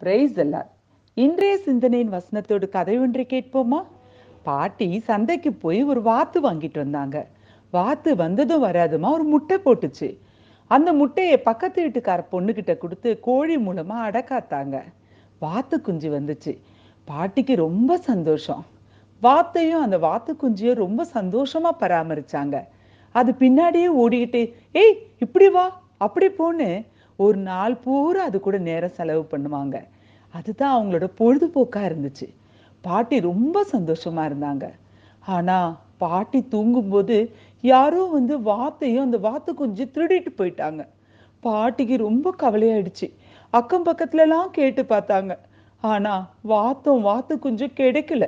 Price எல்லாம் இன்றைய சிந்தனையின் வசனத்தோடு கதை ஒன்றை கேட்போமா? பாட்டி சந்தைக்கு போய் ஒரு வாத்து வாங்கிட்டு வந்தாங்க. வாத்து வந்ததும் வராதுமா ஒரு முட்டை போட்டுச்சு. அந்த முட்டையை பக்கத்து வீட்டுக்கார பொண்ணுக்கிட்ட கொடுத்து கோழி மூலமா அடக்காத்தாங்க. வாத்து குஞ்சு வந்துச்சு. பாட்டிக்கு ரொம்ப சந்தோஷம். வாத்தையும் அந்த வாத்து குஞ்சியும் ரொம்ப சந்தோஷமா பராமரிச்சாங்க. அது பின்னாடியே ஓடிக்கிட்டு ஏய் இப்படி வா அப்படி போன்னு. ஒரு நாள் பூரா அது கூட நேரம் செலவு பண்ணுவாங்க. அதுதான் அவங்களோட பொழுதுபோக்காக இருந்துச்சு. பாட்டி ரொம்ப சந்தோஷமா இருந்தாங்க. ஆனால் பாட்டி தூங்கும்போது யாரோ வந்து வாத்தையும் அந்த வாத்து குஞ்சு திருடிட்டு போயிட்டாங்க. பாட்டிக்கு ரொம்ப கவலையாயிடுச்சு. அக்கம் பக்கத்துலலாம் கேட்டு பார்த்தாங்க. ஆனால் வாத்தும் வாத்து குஞ்சும் கிடைக்கல.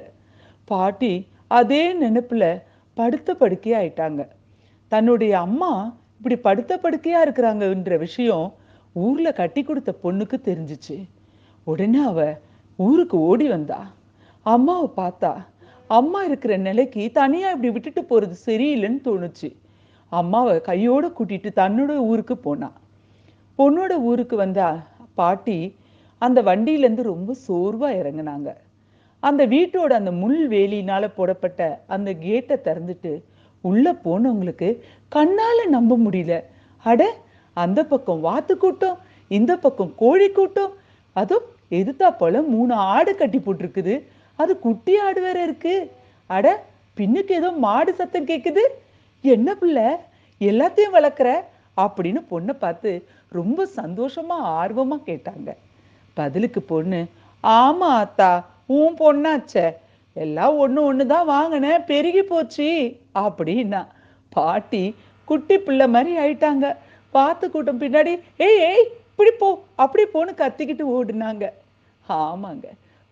பாட்டி அதே நினப்பில் படுத்த படுக்கையாக ஆயிட்டாங்க. தன்னுடைய அம்மா இப்படி படுத்த படுக்கையாக இருக்கிறாங்கன்ற விஷயம் ஊரில் கட்டி கொடுத்த பொண்ணுக்கு தெரிஞ்சுச்சு. உடனே அவ ஊருக்கு ஓடி வந்தா. அம்மாவை பார்த்தா அம்மா இருக்கிற நிலைக்கு தனியா இப்படி விட்டுட்டு போறது சரியில்லைன்னு தோணுச்சு. அம்மாவை கையோட கூட்டிட்டு தன்னோட ஊருக்கு போனா. பொண்ணோட ஊருக்கு வந்தா பாட்டி அந்த வண்டியிலேருந்து ரொம்ப சோர்வாக இறங்குனாங்க. அந்த வீட்டோட அந்த முள் வேலினால் போடப்பட்ட அந்த கேட்டை திறந்துட்டு உள்ள போனவங்களுக்கு கண்ணால நம்ப முடியல. அட அந்த பக்கம் வாத்து கூட்டம் இந்த பக்கம் கோழி கூட்டம் அதுவும் எதுத்தா போல மூணு ஆடு கட்டி போட்டிருக்குது. அது குட்டி ஆடு வேற இருக்கு. அட பின்னுக்கு ஏதோ மாடு சத்தம் கேக்குது. என்ன பிள்ளை? எல்லாத்தையும் வளர்க்குற? அப்படின்னு பொண்ணை பார்த்து ரொம்ப சந்தோஷமா ஆர்வமா கேட்டாங்க. பதிலுக்கு பொண்ணு ஆமா அத்தா உன் பொண்ணாச்சே. எல்லாம் ஒன்று ஒன்று தான் வாங்கினேன் பெருகி போச்சு. அப்படின்னா பாட்டி குட்டி பிள்ளை மாதிரி ஆயிட்டாங்க. பார்த்து கூட்டம் பின்னாடி ஏய் ஏய் இப்படி போ அப்படி போன்னு கத்திக்கிட்டு ஓடுனாங்க. ஆமாங்க.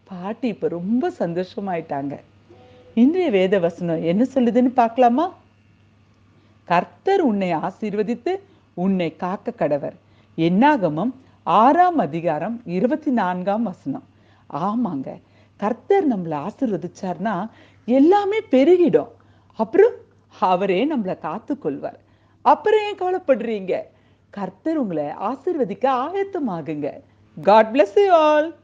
பாட்டி இப்ப ரொம்ப சந்தோஷமாயிட்டாங்க. இன்றைய வேத வசனம் என்ன சொல்லுதுன்னு பார்க்கலாமா? கர்த்தர் உன்னை ஆசீர்வதித்து உன்னை காக்க கடவர். என்னாகமம் ஆறாம் அதிகாரம் இருபத்தி நான்காம் வசனம். ஆமாங்க. கர்த்தர் நம்மளை ஆசிர்வதிச்சார்னா எல்லாமே பெருகிடும். அப்புறம் அவரே நம்மளை காத்து கொள்வார் அப்புறம் ஏன் கவலைப்படுறீங்க? கர்த்தர் உங்களை ஆசிர்வதிக்க ஆயத்தமாகுங்க. God bless you all